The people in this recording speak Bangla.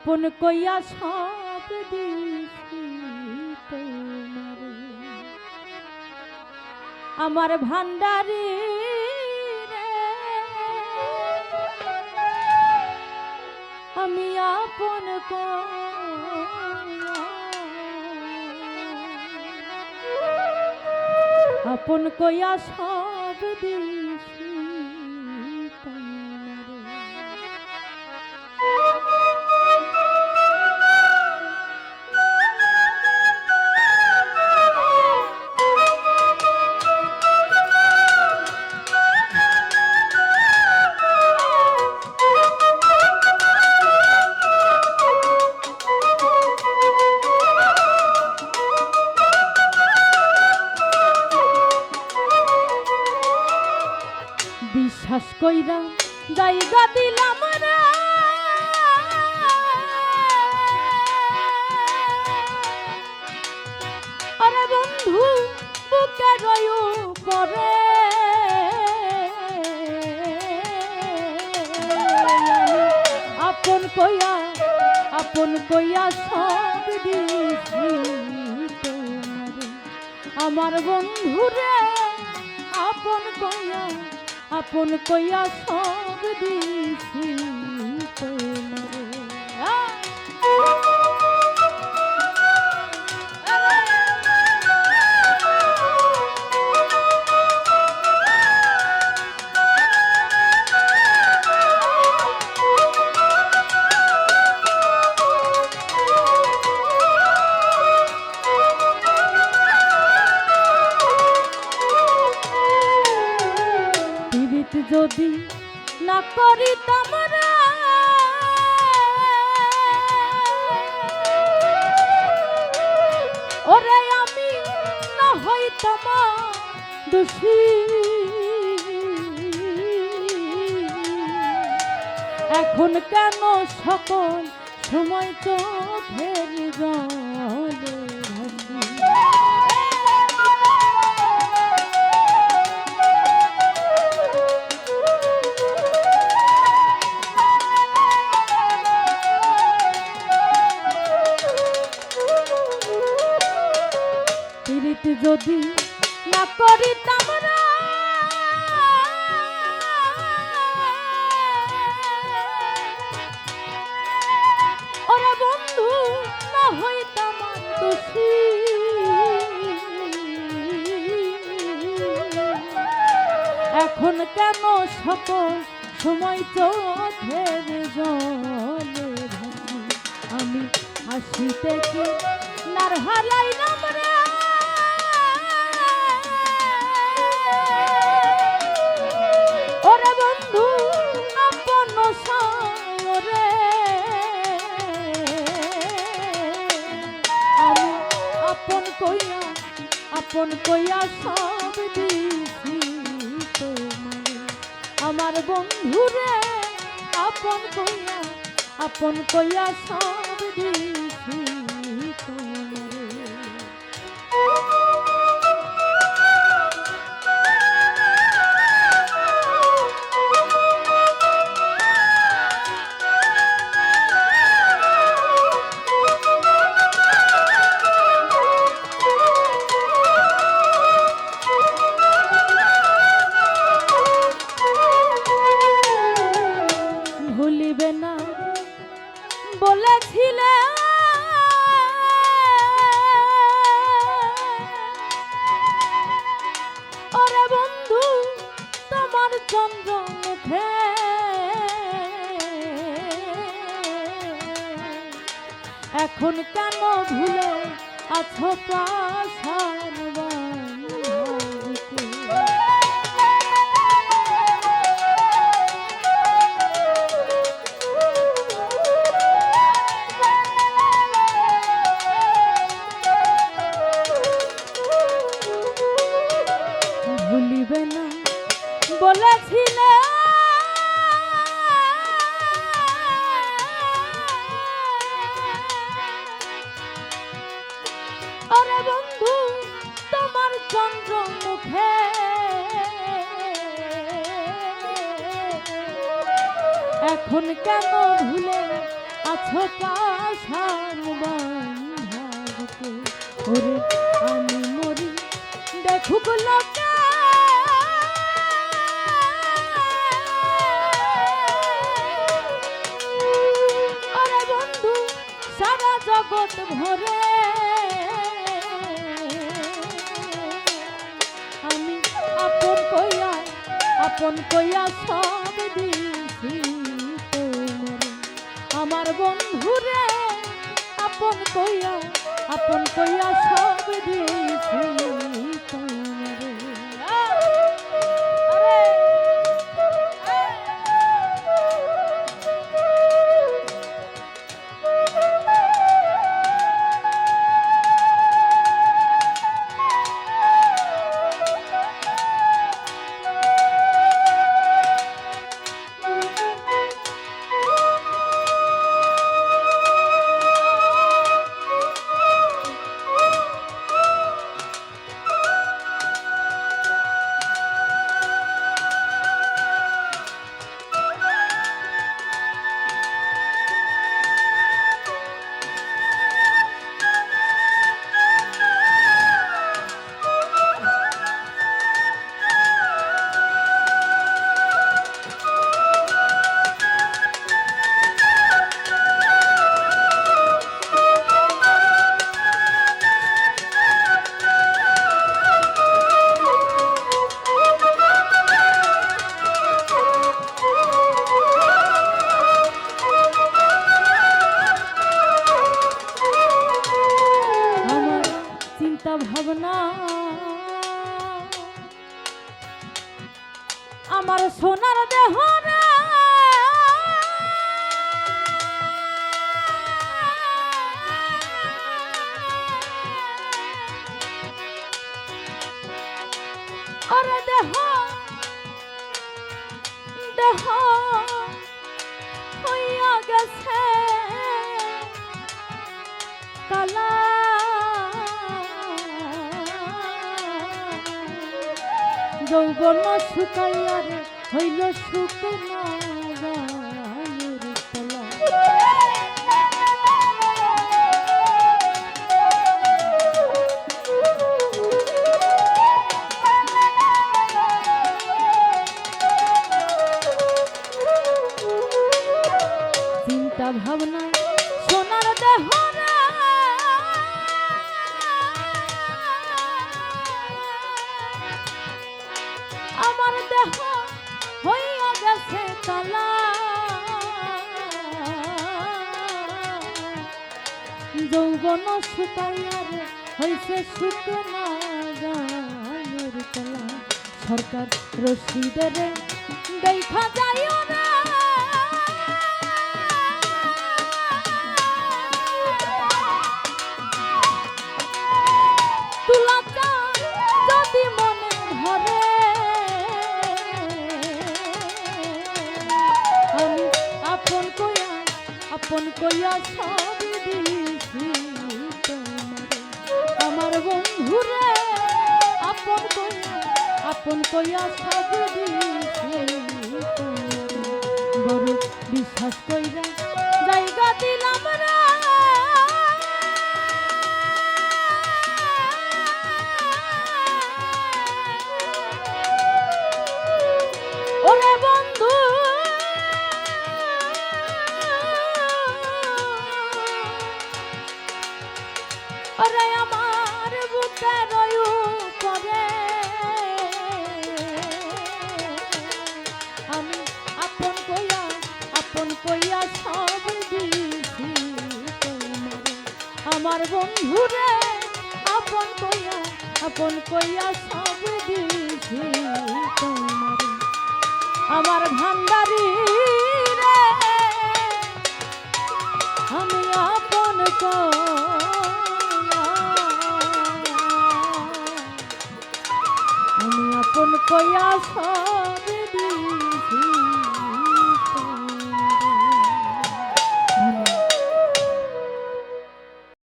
আপন কইয়া সব দিছি তোমারে। আমার ভান্ডারি আমি আপন আপন কইয়া সব দিছি বিশ্বাস কইরা জায়গা দিলাম রে। আরে বন্ধু, বুকে রয়ু করে আপন কইয়া আপন কইয়া সব দিছি আমার বন্ধুরে আপন কইয়া আপন কইয়া সব দিছি তোমারে। যদি না করি তোমরা? ওরে আমি না হই তোমার দোষী। এখন কেন সকল সময় চোখের জলে সকল, সময় চোখের জলে আমি হাসিতে কি নার ওরে বন্ধু, আপন সায়রে আমি আপন কইয়া আপন কইয়া সব বন্ধুরে আপন কইয়া আপন কইয়া সব দিছি বলেছিলে। ওরে বন্ধু তোমার চন্দ্র মুখে এখন কেন ভুলে আছো পাশার ভুলিবে না। বলেছিলে। তোমার মুখে। এখন কেন ভুলে আছো বান্ধাকে ওরে আমি মরি দেখুক জগৎ ভরে। আমি আপন কইয়া আপন কইয়া সব দিছি আমার বন্ধুরে আপন কইয়া আপন কইয়া সব দিছি তোমারে। ওরে দেহ দেহ হইয়া গেছে কালা যৌবন শুকাইয়া রে হইল শুকনা ভাবনা, সোনার দেহ। আমার দেহ হইয়া গেছে কালা যৌবন শুকাইয়া রে, হইছে শুকনা সরকার রশিদের দেখা যাইও কইয়া সব দিয়েছি আমার বন্ধুরে, আপন কইয়া আপন কইয়া বড় বিশ্বাস কইরা জায়গা দিলাম রে আমার বন্ধুরে, আপন কইয়া আপন কইয়া সব দিয়েছি তোমারে। আমার ভান্ডারি রে আমি আপন আমি আপন কইয়া সব দিয়েছি